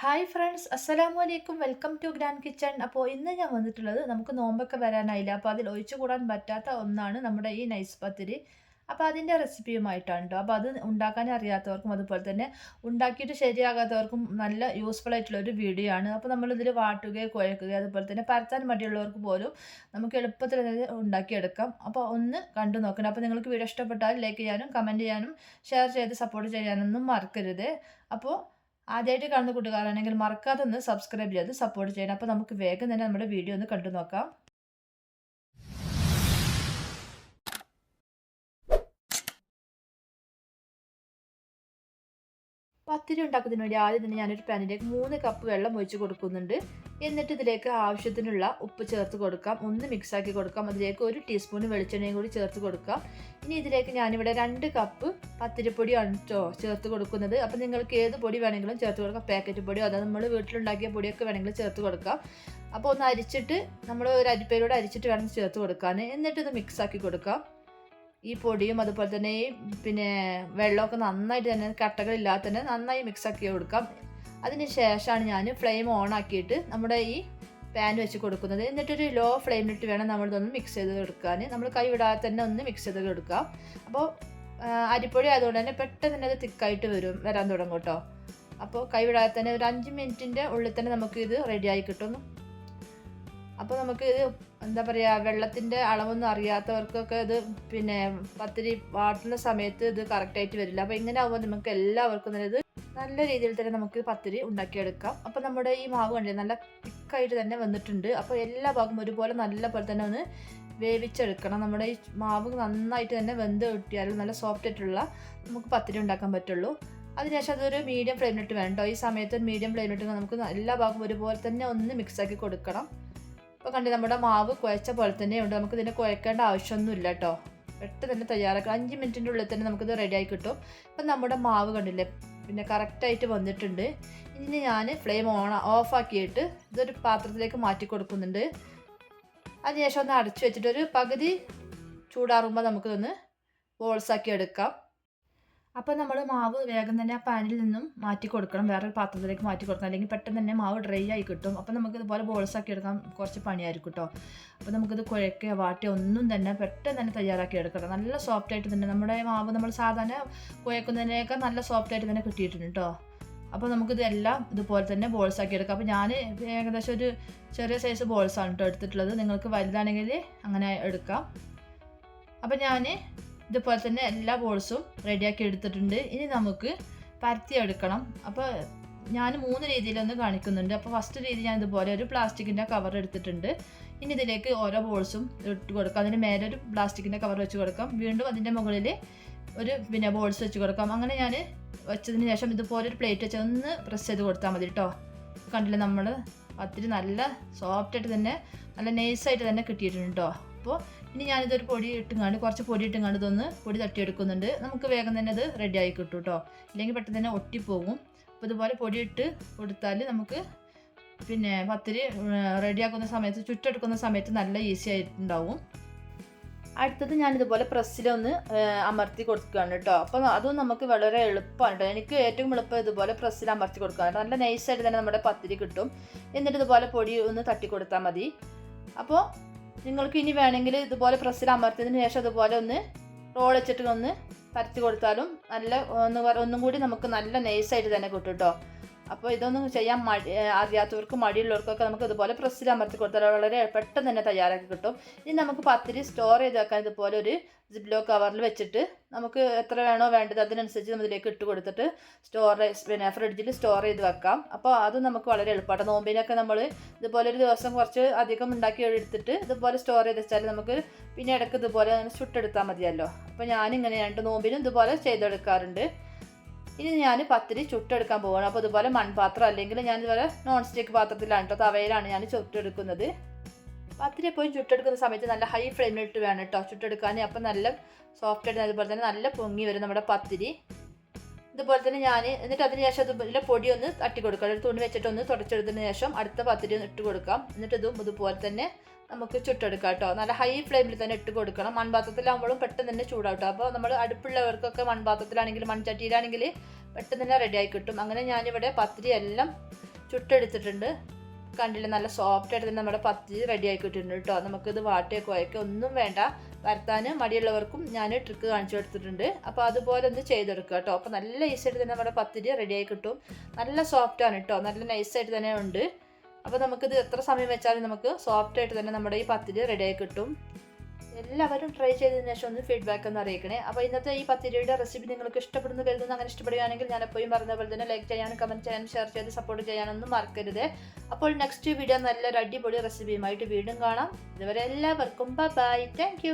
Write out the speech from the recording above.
Hi friends അസ്സലാമു അലൈക്കും welcome to grant kitchen അപ്പോൾ ഇന്ന് ഞാൻ വന്നിട്ടുള്ളത് നമുക്ക് നോമ്പൊക്കെ വരാനായില്ല? അപ്പോൾ അതിൽ ഒഴിച്ചു കൂടാൻ പറ്റാത്ത ഒന്നാണ് നമ്മുടെ ഈ നൈസ് പത്തിരി. അപ്പോൾ അതിന്റെ റെസിപ്പിയുമായിട്ടാണ് കേട്ടോ അപ്പോൾ അത് ഉണ്ടാക്കാൻ അറിയാത്തവർക്കും അതുപോലെ തന്നെ ഉണ്ടാക്കിയിട്ട് ശരിയാകാത്തവർക്കും നല്ല യൂസ്ഫുൾ ആയിട്ടുള്ള ഒരു വീഡിയോ ആണ്. അപ്പോൾ നമ്മളിതിൽ വാട്ടുകയോ കുഴക്കുകയോ അതുപോലെ തന്നെ പരത്താൻ മടിയുള്ളവർക്ക് പോലും നമുക്ക് എളുപ്പത്തിൽ ഉണ്ടാക്കിയെടുക്കാം. അപ്പോൾ ഒന്ന് കണ്ടു നോക്കണം. അപ്പോൾ നിങ്ങൾക്ക് വീഡിയോ ഇഷ്ടപ്പെട്ടാൽ ലൈക്ക് ചെയ്യാനും കമന്റ് ചെയ്യാനും ഷെയർ ചെയ്ത് സപ്പോർട്ട് ചെയ്യാനൊന്നും മറക്കരുത്. അപ്പോൾ ആദ്യമായിട്ട് കാണുന്ന കൂട്ടുകാരാണെങ്കിൽ മറക്കാതെ ഒന്ന് സബ്സ്ക്രൈബ് ചെയ്ത് സപ്പോർട്ട് ചെയ്യണം. അപ്പോൾ നമുക്ക് വേഗം തന്നെ നമ്മുടെ വീഡിയോ ഒന്ന് കണ്ടു നോക്കാം പത്തിരി ഉണ്ടാക്കുന്നതിന് വേണ്ടി ആദ്യം തന്നെ ഞാനൊരു പാനിലേക്ക് മൂന്ന് കപ്പ് വെള്ളം ഒഴിച്ച് കൊടുക്കുന്നുണ്ട്. എന്നിട്ട് ഇതിലേക്ക് ആവശ്യത്തിനുള്ള ഉപ്പ് ചേർത്ത് കൊടുക്കാം. ഒന്ന് മിക്സാക്കി കൊടുക്കാം. അതിലേക്ക് ഒരു ടീസ്പൂൺ വെളിച്ചെണ്ണയും കൂടി ചേർത്ത് കൊടുക്കാം. ഇനി ഇതിലേക്ക് ഞാനിവിടെ രണ്ട് കപ്പ് പത്തിരിപ്പൊടിയാണ് കേട്ടോ ചേർത്ത് കൊടുക്കുന്നത്. അപ്പം നിങ്ങൾക്ക് ഏത് പൊടി വേണമെങ്കിലും ചേർത്ത് കൊടുക്കാം. പാക്കറ്റ് പൊടിയോ അതായത് നമ്മൾ വീട്ടിലുണ്ടാക്കിയ പൊടിയൊക്കെ വേണമെങ്കിലും ചേർത്ത് കൊടുക്കാം. അപ്പോൾ ഒന്ന് അരിച്ചിട്ട് നമ്മൾ ഒരു അരിപ്പയിലൂടെ അരിച്ചിട്ട് വേണം ചേർത്ത് കൊടുക്കാൻ. എന്നിട്ട് ഇത് മിക്സാക്കി കൊടുക്കാം. ഈ പൊടിയും അതുപോലെ തന്നെ ഈ പിന്നെ വെള്ളമൊക്കെ നന്നായിട്ട് തന്നെ കട്ടകളില്ലാതെ തന്നെ നന്നായി മിക്സ് ആക്കി കൊടുക്കാം. അതിന് ശേഷമാണ് ഞാൻ ഫ്ലെയിം ഓൺ ആക്കിയിട്ട് നമ്മുടെ ഈ പാൻ വെച്ച് കൊടുക്കുന്നത്. എന്നിട്ടൊരു ലോ ഫ്ലെയിമിലിട്ട് വേണം നമ്മളിതൊന്ന് മിക്സ് ചെയ്ത് കൊടുക്കാൻ നമ്മൾ കൈ വിടാതെ തന്നെ ഒന്ന് മിക്സ് ചെയ്ത് കൊടുക്കാം അപ്പോൾ അരിപ്പൊടി ആയതുകൊണ്ട് തന്നെ പെട്ടെന്ന് തന്നെ അത് തിക്കായിട്ട് വരും വരാൻ തുടങ്ങും കേട്ടോ. അപ്പോൾ കൈ വിടാതെ തന്നെ ഒരു അഞ്ച് മിനിറ്റിന്റെ ഉള്ളിൽ തന്നെ നമുക്ക് ഇത് റെഡിയായി കിട്ടും. അപ്പോൾ നമുക്ക് ഇത് എന്താ പറയുക വെള്ളത്തിന്റെ അളവൊന്നും അറിയാത്തവർക്കൊക്കെ ഇത് പിന്നെ പത്തിരി വാട്ടുന്ന സമയത്ത് ഇത് കറക്റ്റായിട്ട് വരില്ല. അപ്പോൾ ഇങ്ങനെ ആകുമ്പോൾ നമുക്ക് എല്ലാവർക്കും തന്നെ ഇത് നല്ല രീതിയിൽ തന്നെ നമുക്ക് പത്തിരി ഉണ്ടാക്കിയെടുക്കാം. അപ്പോൾ നമ്മുടെ ഈ മാവ് കണ്ടില്ലേ നല്ല തിക്കായിട്ട് തന്നെ വന്നിട്ടുണ്ട്. അപ്പോൾ എല്ലാ ഭാഗവും ഒരുപോലെ നല്ല പോലെ തന്നെ ഒന്ന് വേവിച്ചെടുക്കണം. നമ്മുടെ ഈ മാവ് നന്നായിട്ട് തന്നെ വെന്ത് കിട്ടിയാലും നല്ല സോഫ്റ്റ് ആയിട്ടുള്ള നമുക്ക് പത്തിരി ഉണ്ടാക്കാൻ പറ്റുള്ളൂ. അതിനുശേഷം അതൊരു മീഡിയം ഫ്ലെയിമിലിട്ട് വേണം ഈ സമയത്ത് മീഡിയം ഫ്ലെയിമിലിട്ട് നമുക്ക് എല്ലാ ഭാഗവും ഒരുപോലെ തന്നെ ഒന്ന് മിക്സാക്കി കൊടുക്കണം. ഇപ്പോൾ കണ്ടി നമ്മുടെ മാവ് കുഴച്ച പോലെ തന്നെ ഉണ്ട് നമുക്ക് ഇതിനെ കുഴക്കേണ്ട ആവശ്യമൊന്നുമില്ല കേട്ടോ പെട്ടെന്ന് തന്നെ തയ്യാറാക്കാം. അഞ്ച് മിനിറ്റിന്റെ ഉള്ളിൽ തന്നെ നമുക്കിത് ആയി കിട്ടും. ഇപ്പം നമ്മുടെ മാവ് കണ്ടില്ലേ? പിന്നെ കറക്റ്റായിട്ട് വന്നിട്ടുണ്ട്. ഇനി ഞാൻ ഫ്ലെയിം ഓൺ ഓഫാക്കിയിട്ട് ഇതൊരു പാത്രത്തിലേക്ക് മാറ്റി കൊടുക്കുന്നുണ്ട്. അതിനുശേഷം ഒന്ന് അടച്ചു വെച്ചിട്ട് ഒരു പകുതി ചൂടാറുമ്പോൾ നമുക്കിതൊന്ന് ബോൾസാക്കി എടുക്കാം. അപ്പോൾ നമ്മൾ മാവ് വേഗം തന്നെ ആ പാനിൽ നിന്നും മാറ്റി കൊടുക്കണം. വേറൊരു പാത്രത്തിലേക്ക് മാറ്റി കൊടുക്കണം. അല്ലെങ്കിൽ പെട്ടെന്ന് തന്നെ മാവ് ഡ്രൈ ആയി കിട്ടും. അപ്പോൾ നമുക്ക് ഇതുപോലെ ബോൾസ് ആക്കി എടുക്കാൻ കുറച്ച് പണിയായിരിക്കും കേട്ടോ അപ്പോൾ നമുക്കിത് കുഴക്കുക വാട്ടിയ ഒന്നും തന്നെ പെട്ടെന്ന് തന്നെ തയ്യാറാക്കി എടുക്കണം നല്ല സോഫ്റ്റ് ആയിട്ട് തന്നെ നമ്മുടെ മാവ് നമ്മൾ സാധാരണ കുഴക്കുന്നതിനേക്കാൾ നല്ല സോഫ്റ്റ് ആയിട്ട് തന്നെ കിട്ടിയിട്ടുണ്ട് കേട്ടോ അപ്പോൾ നമുക്കിത് എല്ലാം ഇതുപോലെ തന്നെ ബോൾസ് ആക്കി എടുക്കാം. അപ്പോൾ ഞാൻ ഏകദേശം ഒരു ചെറിയ സൈസ് ബോൾസാണ് കേട്ടോ എടുത്തിട്ടുള്ളത്. നിങ്ങൾക്ക് വലുതാണെങ്കിൽ അങ്ങനെ എടുക്കാം. അപ്പോൾ ഞാൻ ഇതുപോലെ തന്നെ എല്ലാ ബോൾസും റെഡിയാക്കി എടുത്തിട്ടുണ്ട്. ഇനി നമുക്ക് പരത്തി എടുക്കണം. അപ്പോൾ ഞാൻ മൂന്ന് രീതിയിലൊന്ന് കാണിക്കുന്നുണ്ട്. അപ്പോൾ ഫസ്റ്റ് രീതി ഞാൻ ഇതുപോലെ ഒരു പ്ലാസ്റ്റിക്കിന്റെ കവർ എടുത്തിട്ടുണ്ട്. ഇനി ഇതിലേക്ക് ഓരോ ബോൾസും ഇട്ട് കൊടുക്കാം. അതിന് മേലെ ഒരു പ്ലാസ്റ്റിക്കിന്റെ കവർ വെച്ച് കൊടുക്കാം. വീണ്ടും അതിന്റെ മുകളിൽ ഒരു പിന്നെ ബോൾസ് വെച്ച് കൊടുക്കാം. അങ്ങനെ ഞാൻ വെച്ചതിന് ശേഷം ഇതുപോലെ ഒരു പ്ലേറ്റ് വെച്ച് ഒന്ന് പ്രസ് ചെയ്ത് കൊടുത്താൽ മതി കേട്ടോ കണ്ടില്ലേ നമ്മൾ അത്തിരി നല്ല സോഫ്റ്റായിട്ട് തന്നെ നല്ല നൈസായിട്ട് തന്നെ കിട്ടിയിട്ടുണ്ട് കേട്ടോ അപ്പോൾ ഇനി ഞാനിതൊരു പൊടി ഇട്ടുങ്ങാണ്ട് കുറച്ച് പൊടി ഇട്ടുങ്ങാണ്ട് ഇതൊന്ന് പൊടി തട്ടിയെടുക്കുന്നുണ്ട്. നമുക്ക് വേഗം തന്നെ അത് റെഡി ആയി കിട്ടും കേട്ടോ ഇല്ലെങ്കിൽ പെട്ടെന്ന് തന്നെ ഒട്ടിപ്പോകും. അപ്പോൾ ഇതുപോലെ പൊടി ഇട്ട് കൊടുത്താൽ നമുക്ക് പിന്നെ പത്തിരി റെഡിയാക്കുന്ന സമയത്ത് ചുറ്റെടുക്കുന്ന സമയത്ത് നല്ല ഈസി ആയിട്ടുണ്ടാവും. അടുത്തത് ഞാനിതുപോലെ പ്രസ്സിലൊന്ന് അമർത്തി കൊടുക്കുകയാണ് കേട്ടോ അപ്പോൾ അതും നമുക്ക് വളരെ എളുപ്പമാണ് കേട്ടോ എനിക്ക് ഏറ്റവും എളുപ്പം ഇതുപോലെ പ്രസ്സിൽ അമർത്തി കൊടുക്കുകയാണ് നല്ല നൈസായിട്ട് തന്നെ നമ്മുടെ പത്തിരി കിട്ടും. എന്നിട്ട് ഇതുപോലെ പൊടി ഒന്ന് തട്ടി കൊടുത്താൽ മതി. അപ്പോൾ നിങ്ങൾക്ക് ഇനി വേണമെങ്കിൽ ഇതുപോലെ പ്രസ്സിൽ അമർത്തിയതിന് ശേഷം അതുപോലെ ഒന്ന് റോൾ വെച്ചിട്ട് ഒന്ന് പരത്തി കൊടുത്താലും നല്ല ഒന്ന് ഒന്നും കൂടി നമുക്ക് നല്ല നൈസായിട്ട് തന്നെ കിട്ടും കേട്ടോ അപ്പോൾ ഇതൊന്നും ചെയ്യാൻ മടി അറിയാത്തവർക്ക് മടിയുള്ളവർക്കൊക്കെ നമുക്ക് ഇതുപോലെ പ്രസ്സിൽ അമർത്തി കൊടുത്താൽ വളരെ പെട്ടെന്ന് തന്നെ തയ്യാറാക്കി കിട്ടും. ഇനി നമുക്ക് പത്തിരി സ്റ്റോർ ചെയ്ത് വെക്കാൻ ഇതുപോലെ ഒരു ജിപ്ലോ കവറിൽ വെച്ചിട്ട് നമുക്ക് എത്ര വേണോ വേണ്ടത് അതിനനുസരിച്ച് ഇതിലേക്ക് ഇട്ട് കൊടുത്തിട്ട് സ്റ്റോർ പിന്നെ ഫ്രിഡ്ജിൽ സ്റ്റോർ ചെയ്ത് വെക്കാം. അപ്പോൾ അത് നമുക്ക് വളരെ എളുപ്പമാണ് നോമ്പിനൊക്കെ നമ്മൾ ഇതുപോലെ ഒരു ദിവസം കുറച്ച് അധികം ഉണ്ടാക്കി എടുത്തിട്ട് ഇതുപോലെ സ്റ്റോർ ചെയ്ത് വെച്ചാൽ നമുക്ക് പിന്നെ ഇടയ്ക്ക് ഇതുപോലെ ചുട്ടെടുത്താൽ മതിയല്ലോ. അപ്പോൾ ഞാനിങ്ങനെ രണ്ട് നോമ്പിനും ഇതുപോലെ ചെയ്തെടുക്കാറുണ്ട്. ഇനി ഞാൻ പത്തിരി ചുട്ടെടുക്കാൻ പോവുകയാണ് അപ്പോൾ ഇതുപോലെ മൺപാത്രം അല്ലെങ്കിൽ ഞാൻ ഇതുപോലെ നോൺ സ്റ്റിക്ക് പാത്രത്തിലാണ് കേട്ടോ തവയിലാണ് ഞാൻ ചുട്ടെടുക്കുന്നത്. പത്തിരി എപ്പോഴും ചുട്ടെടുക്കുന്ന സമയത്ത് നല്ല ഹൈ ഫ്ലെയിമിലിട്ട് വേണം കേട്ടോ ചുട്ടെടുക്കാൻ അപ്പം നല്ല സോഫ്റ്റ് ആയിട്ട് അതുപോലെ തന്നെ നല്ല പൊങ്ങി വരും നമ്മുടെ പത്തിരി. ഇതുപോലെ തന്നെ ഞാൻ എന്നിട്ട് അതിന് ശേഷം ഇതുപോലെ പൊടി ഒന്ന് തട്ടി കൊടുക്കാം ഒരു തുണി വെച്ചിട്ട് ഒന്ന് തുടച്ചെടുത്തതിന് ശേഷം അടുത്ത പത്തിരി ഒന്ന് ഇട്ട് കൊടുക്കാം എന്നിട്ട് ഇതും ഇതുപോലെ തന്നെ നമുക്ക് ചുട്ടെടുക്കാം കേട്ടോ. നല്ല ഹൈ ഫ്ലെയിമിൽ തന്നെ ഇട്ട് കൊടുക്കണം. മൺപാത്രത്തിലാകുമ്പോഴും പെട്ടെന്ന് തന്നെ ചൂടാവട്ടോ. അപ്പോൾ നമ്മൾ അടുപ്പുള്ളവർക്കൊക്കെ മൺപാത്രത്തിലാണെങ്കിൽ മൺചട്ടിയിലാണെങ്കിൽ പെട്ടെന്ന് തന്നെ റെഡി ആയി കിട്ടും. അങ്ങനെ ഞാനിവിടെ പത്തിരി എല്ലാം ചുട്ടെടുത്തിട്ടുണ്ട്. കണ്ടില്ല നല്ല സോഫ്റ്റ് ആയിട്ട് തന്നെ നമ്മുടെ പത്തിരി റെഡി ആക്കിയിട്ടുണ്ട് കേട്ടോ നമുക്കിത് വാട്ടിയൊക്കെ കുഴക്കുക ഒന്നും വേണ്ട. വരത്താൻ മടിയുള്ളവർക്കും ഞാൻ ട്രിക്ക് കാണിച്ചു കൊടുത്തിട്ടുണ്ട്. അപ്പോൾ അതുപോലെ ഒന്ന് ചെയ്തെടുക്കുക കേട്ടോ അപ്പോൾ നല്ല ഈസിയായിട്ട് തന്നെ നമ്മുടെ പത്തിരി റെഡി ആയി കിട്ടും. നല്ല സോഫ്റ്റ് ആണ് കേട്ടോ നല്ല നൈസായിട്ട് തന്നെ ഉണ്ട്. അപ്പോൾ നമുക്കിത് എത്ര സമയം വെച്ചാലും നമുക്ക് സോഫ്റ്റ് ആയിട്ട് തന്നെ നമ്മുടെ ഈ പത്തിരി റെഡി ആയി കിട്ടും. എല്ലാവരും ട്രൈ ചെയ്തതിന് ശേഷം ഒന്ന് ഫീഡ്ബാക്ക് ഒന്ന് അറിയിക്കണേ. അപ്പോൾ ഇന്നത്തെ ഈ പത്തിരിയുടെ റെസിപ്പി നിങ്ങൾക്ക് ഇഷ്ടപ്പെടുന്നു കരുതുന്നു അങ്ങനെ ഇഷ്ടപ്പെടുകയാണെങ്കിൽ ഞാൻ എപ്പോഴും പറഞ്ഞ പോലെ തന്നെ ലൈക്ക് ചെയ്യാനും കമന്റ് ചെയ്യാനും ഷെയർ ചെയ്ത് സപ്പോർട്ട് ചെയ്യാനൊന്നും മറക്കരുത്. അപ്പോൾ നെക്സ്റ്റ് വീഡിയോ നല്ലൊരു അടിപൊളി റെസിപ്പിയുമായിട്ട് വീണ്ടും കാണാം. ഇതുവരെ എല്ലാവർക്കും ബൈ താങ്ക്